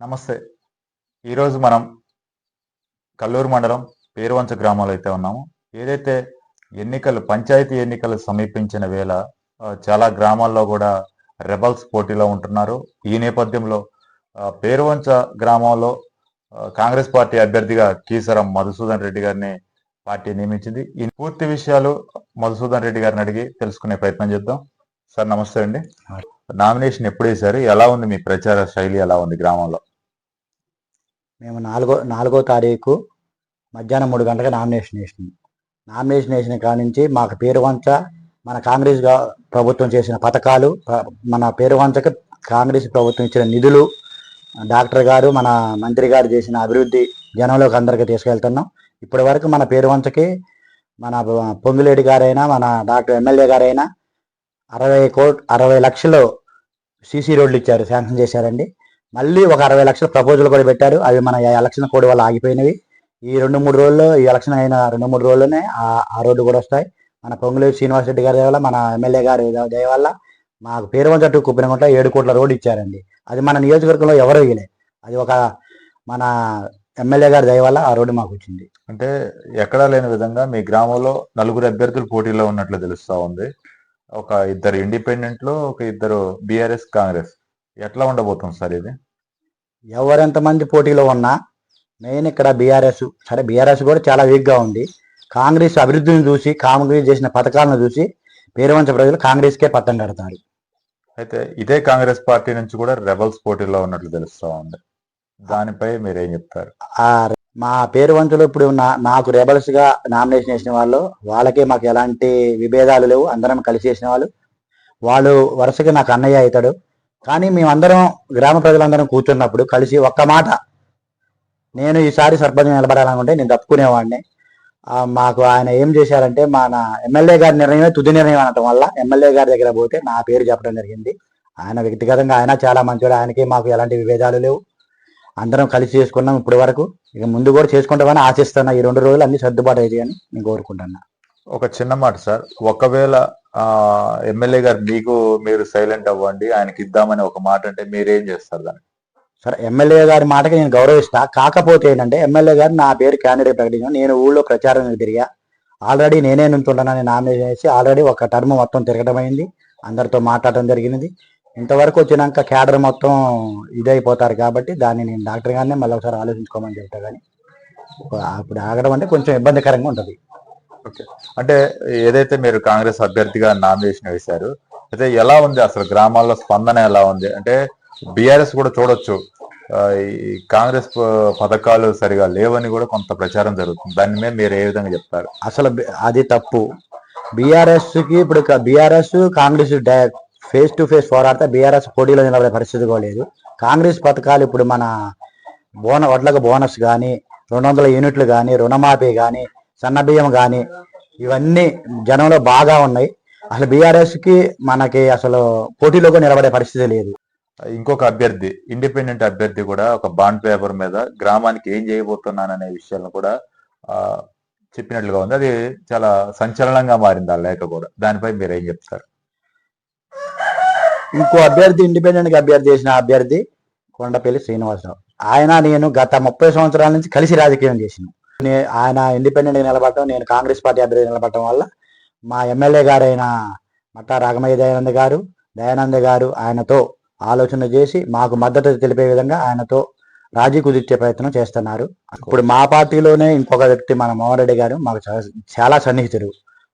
నమస్తే. ఈరోజు మనం కల్లూరు మండలం పేరువంచ గ్రామంలో అయితే ఉన్నాము. ఏదైతే ఎన్నికలు పంచాయతీ ఎన్నికలు సమీపించిన వేళ చాలా గ్రామాల్లో కూడా రెబల్స్ పోటీలో ఉంటున్నారు. ఈ నేపథ్యంలో పేరువంచ గ్రామంలో కాంగ్రెస్ పార్టీ అభ్యర్థిగా కీసరం మధుసూదన్ రెడ్డి గారిని పార్టీ నియమించింది. ఈ పూర్తి విషయాలు మధుసూదన్ రెడ్డి గారిని అడిగి తెలుసుకునే ప్రయత్నం చేద్దాం. సార్ నమస్తే అండి. నామినేషన్ ఎప్పుడు వేశారు? ఎలా ఉంది మీ ప్రచార శైలి? ఎలా ఉంది గ్రామంలో? మేము నాలుగో నాలుగో తారీఖు మధ్యాహ్నం మూడు గంటలకు నామినేషన్ వేసినాం. నామినేషన్ వేసిన కాడ నుంచి మాకు పేరు వంచ మన కాంగ్రెస్ ప్రభుత్వం చేసిన పథకాలు మన పేరు వంచకు కాంగ్రెస్ ప్రభుత్వం ఇచ్చిన నిధులు డాక్టర్ గారు మన మంత్రి గారు చేసిన అభివృద్ధి జనంలోకి అందరికీ తీసుకెళ్తున్నాం. ఇప్పటి వరకు మన పేరు వంచకి మన పొంగులేడి గారైనా మన డాక్టర్ ఎమ్మెల్యే గారైనా అరవై కోట్ అరవై లక్షలు సీసీ రోడ్లు ఇచ్చారు శాంక్షన్ చేశారండి. మళ్ళీ ఒక అరవై లక్షల ప్రపోజల్ కూడా పెట్టారు. అవి మన ఎలక్షన్ కోడ్ వల్ల ఆగిపోయినవి. ఈ రెండు మూడు రోజుల్లో ఈ ఎలక్షన్ అయిన రెండు మూడు రోజుల్లోనే ఆ ఆ రోడ్డు కూడా వస్తాయి. మన పొంగులేరు శ్రీనివాస్ రెడ్డి గారి వల్ల మన ఎమ్మెల్యే గారి దయ వల్ల మాకు పేరువంచ టు కుప్పినగుంట ఏడు కోట్ల రోడ్డు ఇచ్చారండి. అది మన నియోజకవర్గంలో ఎవరు ఇవ్వలే అది ఒక మన ఎమ్మెల్యే గారి దయ వల్ల ఆ రోడ్డు మాకు వచ్చింది. అంటే ఎక్కడా లేని విధంగా మీ గ్రామంలో నలుగురు అభ్యర్థులు పోటీలో ఉన్నట్లు తెలుస్తా ఉంది. ఒక ఇద్దరు ఇండిపెండెంట్లో ఒక ఇద్దరు బీఆర్ఎస్ కాంగ్రెస్ ఎట్లా ఉండబోతుంది సార్ ఇది? ఎవరెంతమంది పోటీలో ఉన్నా మెయిన్ ఇక్కడ బీఆర్ఎస్ సరే బీఆర్ఎస్ కూడా చాలా వీక్గా ఉంది. కాంగ్రెస్ అభివృద్ధిని చూసి కాంగ్రెస్ చేసిన పథకాలను చూసి పేరువంచ ప్రజలు కాంగ్రెస్కే పట్టం కడతారు. అయితే ఇదే కాంగ్రెస్ పార్టీ నుంచి కూడా రెబల్స్ పోటీలో ఉన్నట్లు తెలుస్తా ఉంది. దానిపై మీరేం చెప్తారు? ఆ మా పేరు వంతులు ఇప్పుడు నా- నాకు రెబల్స్గా నామినేషన్ చేసిన వాళ్ళు వాళ్ళకే మాకు ఎలాంటి విభేదాలు లేవు. అందరం కలిసి చేసిన వాళ్ళు. వాళ్ళు వరుసగా నాకు అన్నయ్య అవుతాడు. కానీ మేమందరం గ్రామ ప్రజలందరం కూర్చున్నప్పుడు కలిసి ఒక్క మాట. నేను ఈసారి సర్పంచ్ నిలబడాలనుకుంటే నేను తప్పుకునేవాడిని. మాకు ఆయన ఏం చేశారంటే మన ఎమ్మెల్యే గారి నిర్ణయమే తుది నిర్ణయం అనటం వల్ల ఎమ్మెల్యే గారి దగ్గర పోతే నా పేరు చెప్పడం జరిగింది. ఆయన వ్యక్తిగతంగా ఆయన చాలా మంచివాడు ఆయనకి మాకు ఎలాంటి విభేదాలు లేవు. అందరం కలిసి చేసుకున్నాం ఇప్పటి వరకు. ఇక ముందు కూడా చేసుకుంటామని ఆశిస్తున్నా. ఈ రెండు రోజులు అన్ని సర్దుబాటు అయితే అని నేను కోరుకుంటున్నా. ఒక చిన్న మాట సార్. ఒకవేళ ఎమ్మెల్యే గారు మీకు మీరు సైలెంట్ అవ్వండి ఆయనకి ఇద్దామని ఒక మాట అంటే మీరేం చేస్తారు దాన్ని సరే ఎమ్మెల్యే గారి మాటకి నేను గౌరవిస్తా. కాకపోతే ఏంటంటే ఎమ్మెల్యే గారు నా పేరు క్యాండిడేట్ ప్రకటించాను నేను ఊళ్ళో ప్రచారం తిరిగా ఆల్రెడీ నేనే నుంచుంటానని నామినేషన్ చేసి ఆల్రెడీ ఒక టర్మ్ మొత్తం తిరగడం అయింది. అందరితో మాట్లాడటం జరిగినది. ఇంతవరకు వచ్చినాక క్యాడర్ మొత్తం ఇదైపోతారు కాబట్టి దాన్ని నేను డాక్టర్ గారినే మళ్ళీ ఒకసారి ఆలోచించుకోమని చెప్తా కానీ అప్పుడు ఆగడం అంటే కొంచెం ఇబ్బందికరంగా ఉంటుంది. అంటే ఏదైతే మీరు కాంగ్రెస్ అభ్యర్థిగా నామినేషన్ వేశారు అయితే ఎలా ఉంది అసలు గ్రామాల్లో స్పందన ఎలా ఉంది? అంటే బీఆర్ఎస్ కూడా చూడొచ్చు. ఈ కాంగ్రెస్ పథకాలు సరిగా లేవని కూడా కొంత ప్రచారం జరుగుతుంది. దాని మీద మీరు ఏ విధంగా చెప్తారు? అసలు అది తప్పు. బీఆర్ఎస్కి ఇప్పుడు BRS Congress face to face పోరాడితే బీఆర్ఎస్ పోటీలో నిలబడే పరిస్థితి కూడా లేదు. కాంగ్రెస్ పథకాలు ఇప్పుడు మన బోన వడ్లకు బోనస్ కానీ రెండు వందల యూనిట్లు కానీ రుణమాఫీ కానీ సన్నబియ్యం కానీ ఇవన్నీ జనంలో బాగా ఉన్నాయి. అసలు బీఆర్ఎస్కి మనకి అసలు పోటీలోకి నిలబడే పరిస్థితి లేదు. ఇంకొక అభ్యర్థి ఇండిపెండెంట్ అభ్యర్థి కూడా ఒక బాండ్ పేపర్ మీద గ్రామానికి ఏం చేయబోతున్నాననే విషయాలను కూడా చెప్పినట్లుగా ఉంది. అది చాలా సంచలనంగా మారింది ఆ లేఖ కూడా. దానిపై మీరు ఏం చెప్తారు? ఇంకో అభ్యర్థి ఇండిపెండెంట్గా అభ్యర్థి చేసిన అభ్యర్థి కొండపల్లి శ్రీనివాసరావు. ఆయన నేను గత ముప్పై సంవత్సరాల నుంచి కలిసి రాజకీయం చేసిన. ఆయన ఇండిపెండెంట్గా నిలబడటం నేను కాంగ్రెస్ పార్టీ అభ్యర్థి నిలబడటం వల్ల మా ఎమ్మెల్యే గారైన మట్టా రాఘమయ్య దయానంద్ గారు దయానంద్ గారు ఆయనతో ఆలోచన చేసి మాకు మద్దతు తెలిపే విధంగా ఆయనతో రాజీ కుదిర్చే ప్రయత్నం చేస్తున్నారు. ఇప్పుడు మా పార్టీలోనే ఇంకొక వ్యక్తి మన మోహన్ రెడ్డి గారు మాకు చాలా సన్నిహితుడు.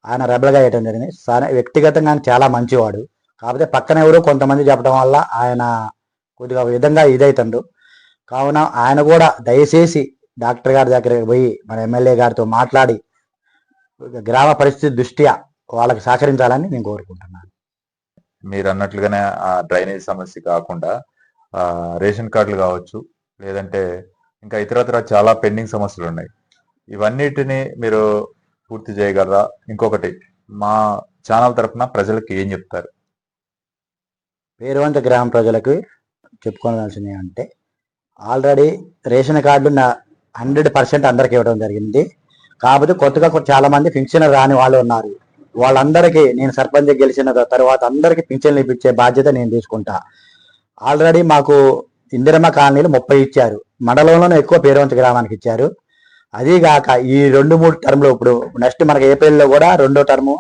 ఆయన రెబల్గా వేయటం జరిగింది. సరే వ్యక్తిగతంగా ఆయన చాలా మంచివాడు. కాకపోతే పక్కన ఎవరో కొంతమంది చెప్పడం వల్ల ఆయన కొద్దిగా విధంగా ఇదైతుండ్రు. కావున ఆయన కూడా దయచేసి డాక్టర్ గారి దగ్గరికి పోయి మన ఎమ్మెల్యే గారితో మాట్లాడి గ్రామ పరిస్థితి దృష్ట్యా వాళ్ళకి సహకరించాలని నేను కోరుకుంటున్నాను. మీరు అన్నట్లుగానే ఆ డ్రైనేజ్ సమస్య కాకుండా ఆ రేషన్ కార్డులు కావచ్చు లేదంటే ఇంకా ఇతరత్ర చాలా పెండింగ్ సమస్యలు ఉన్నాయి. ఇవన్నిటిని మీరు పూర్తి చేయగలరా? ఇంకొకటి మా ఛానల్ తరపున ప్రజలకు ఏం చెప్తారు? పేరువంత గ్రామ ప్రజలకు చెప్పుకోవాల్సింది అంటే already ration card hundred percent అందరికి ఇవ్వడం జరిగింది. కాకపోతే కొత్తగా చాలా మంది పింఛన్ రాని వాళ్ళు ఉన్నారు. వాళ్ళందరికీ నేను సర్పంచ్ గెలిచిన తర్వాత అందరికీ పింఛన్లు ఇప్పించే బాధ్యత నేను తీసుకుంటా. ఆల్రెడీ మాకు ఇందిరమ్మ కాలనీలు ముప్పై ఇచ్చారు. మండలంలోనే ఎక్కువ పేరువంచ గ్రామానికి ఇచ్చారు. అదీగాక ఈ రెండు మూడు టర్మ్లు ఇప్పుడు నెక్స్ట్ మనకి ఏప్రిల్లో కూడా రెండో టర్ము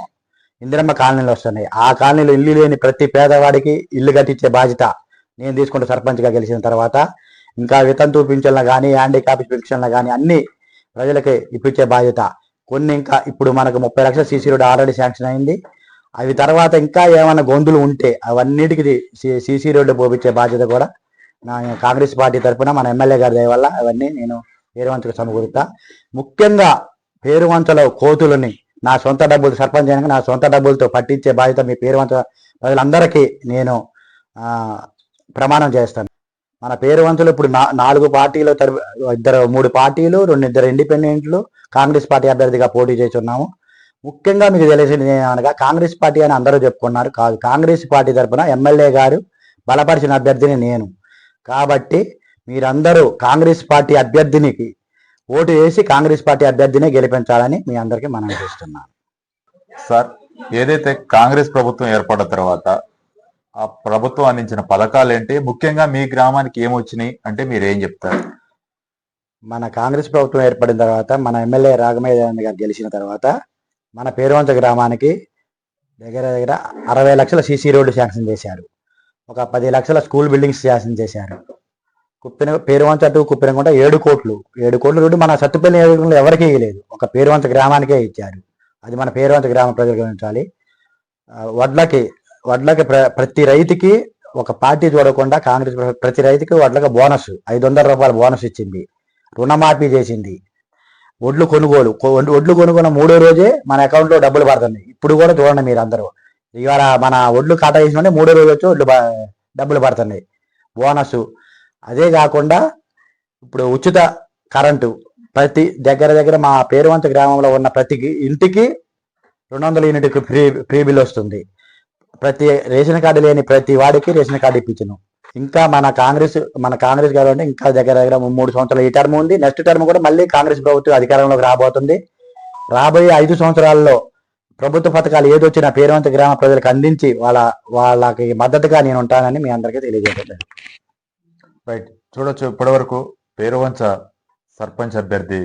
ఇందిరమ్మ కాలనీలు వస్తున్నాయి. ఆ కాలనీలో ఇల్లు లేని ప్రతి పేదవాడికి ఇల్లు కట్టించే బాధ్యత నేను తీసుకుంటే సర్పంచ్గా గెలిచిన తర్వాత. ఇంకా వితంతు పింఛన్లు కానీ హ్యాండిక్యాప్ పింఛన్లు కానీ అన్ని ప్రజలకి ఇప్పించే బాధ్యత. కొన్ని ఇంకా ఇప్పుడు మనకు ముప్పై లక్షల సీసీ రోడ్ ఆల్రెడీ శాంక్షన్ అయింది. అవి తర్వాత ఇంకా ఏమైనా గొంతులు ఉంటే అవన్నిటికి సీసీ రోడ్డు పోపించే బాధ్యత కూడా నా కాంగ్రెస్ పార్టీ తరఫున మన ఎమ్మెల్యే గారి దయ వల్ల అవన్నీ నేను పేరువంచకు సమకూరుతా. ముఖ్యంగా పేరువంచలో కోతులని నా సొంత డబ్బులు సర్పంచ్ అయినాక నా సొంత డబ్బులతో పట్టించే బాధ్యత మీ పేరువంచ ప్రజలందరికీ నేను ప్రమాణం చేస్తాను. మన పేరువంతులు ఇప్పుడు నాలుగు పార్టీలు ఇద్దరు మూడు పార్టీలు రెండు ఇద్దరు ఇండిపెండెంట్లు కాంగ్రెస్ పార్టీ అభ్యర్థిగా పోటీ చేస్తున్నాము. ముఖ్యంగా మీకు తెలిసింది అనగా కాంగ్రెస్ పార్టీ అని అందరూ చెప్పుకున్నారు. కాదు కాంగ్రెస్ పార్టీ తరపున ఎమ్మెల్యే గారు బలపరిచిన అభ్యర్థిని నేను. కాబట్టి మీరందరూ కాంగ్రెస్ పార్టీ అభ్యర్థినికి ఓటు వేసి కాంగ్రెస్ పార్టీ అభ్యర్థినే గెలిపించాలని మీ అందరికీ మనం చేస్తున్నాను. సార్ ఏదైతే కాంగ్రెస్ ప్రభుత్వం ఏర్పడిన తర్వాత ఆ ప్రభుత్వం అందించిన పథకాలు ఏంటి? ముఖ్యంగా మీ గ్రామానికి ఏమొచ్చినాయి? అంటే మీరు ఏం చెప్తారు? మన కాంగ్రెస్ ప్రభుత్వం ఏర్పడిన తర్వాత మన ఎమ్మెల్యే రాఘమయ్య గారు గెలిచిన తర్వాత మన పేరువంచ గ్రామానికి దగ్గర దగ్గర అరవై లక్షల సీసీ రోడ్డు శాంక్షన్ చేశారు. ఒక పది లక్షల స్కూల్ బిల్డింగ్స్ శాంక్షన్ చేశారు. కుప్పిన పేరువంచ అటు కుప్పినకుంట ఏడు కోట్లు. ఏడు కోట్ల రోడ్డు మన సత్తుపల్లి నియోజకవర్గంలో ఎవరికీ ఇవ్వలేదు ఒక పేరువంచ గ్రామానికే ఇచ్చారు. అది మన పేరువంచ గ్రామ ప్రజలు గమనించాలి వడ్లకి వడ్లకి ప్ర- ప్రతి రైతుకి ఒక పార్టీ చూడకుండా కాంగ్రెస్ ప్రతి రైతుకి వడ్లకి బోనస్ ఐదు వందల రూపాయల బోనస్ ఇచ్చింది. రుణమాఫీ చేసింది. ఒడ్లు కొనుగోలు ఒడ్లు- కొనుగోలు మూడో రోజే మన అకౌంట్లో డబ్బులు పడుతుంది. ఇప్పుడు కూడా చూడండి మీరు అందరూ. ఇవాళ మన ఒడ్లు కాటా చేసిన మూడో రోజు వచ్చి ఒడ్లు డబ్బులు పడుతున్నాయి బోనస్. అదే కాకుండా ఇప్పుడు ఉచిత కరెంటు ప్రతి దగ్గర దగ్గర మా పేరువంత గ్రామంలో ఉన్న ప్రతి ఇంటికి రెండు వందల యూనిట్కి ఫ్రీ ఫ్రీ బిల్ వస్తుంది. ప్రతి రేషన్ కార్డు లేని ప్రతి వాడికి రేషన్ కార్డు ఇప్పించను. ఇంకా మన కాంగ్రెస్ మన కాంగ్రెస్ గవర్నమెంట్ ఇంకా దగ్గర దగ్గర మూడు సంవత్సరాలు ఈ టర్మ్ ఉంది. నెక్స్ట్ టర్మ్ కూడా మళ్ళీ కాంగ్రెస్ ప్రభుత్వం అధికారంలోకి రాబోతుంది. రాబోయే ఐదు సంవత్సరాల్లో ప్రభుత్వ పథకాలు ఏదొచ్చినా పేరువంత గ్రామ ప్రజలకు అందించి వాళ్ళ వాళ్ళకి మద్దతుగా నేను ఉంటానని మీ అందరికీ తెలియజేయలేదు రైట్. చూడొచ్చు ఇప్పటివరకు పేరువంచ సర్పంచ్ అభ్యర్థి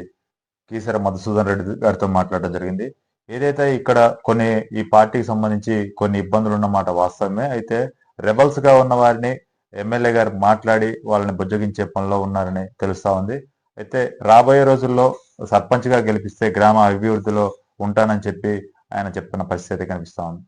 కీసర మధుసూదన్ రెడ్డి గారితో మాట్లాడడం జరిగింది. ఏదైతే ఇక్కడ కొన్ని ఈ పార్టీకి సంబంధించి కొన్ని ఇబ్బందులు ఉన్నమాట వాస్తవమే అయితే రెబల్స్గా ఉన్న వారిని ఎమ్మెల్యే గారు మాట్లాడి వాళ్ళని బుజ్జగించే పనిలో ఉన్నారని తెలుస్తా ఉంది. అయితే రాబోయే రోజుల్లో సర్పంచ్గా గెలిపిస్తే గ్రామ అభివృద్ధిలో ఉంటానని చెప్పి ఆయన చెప్పిన పరిస్థితి కనిపిస్తా ఉంది.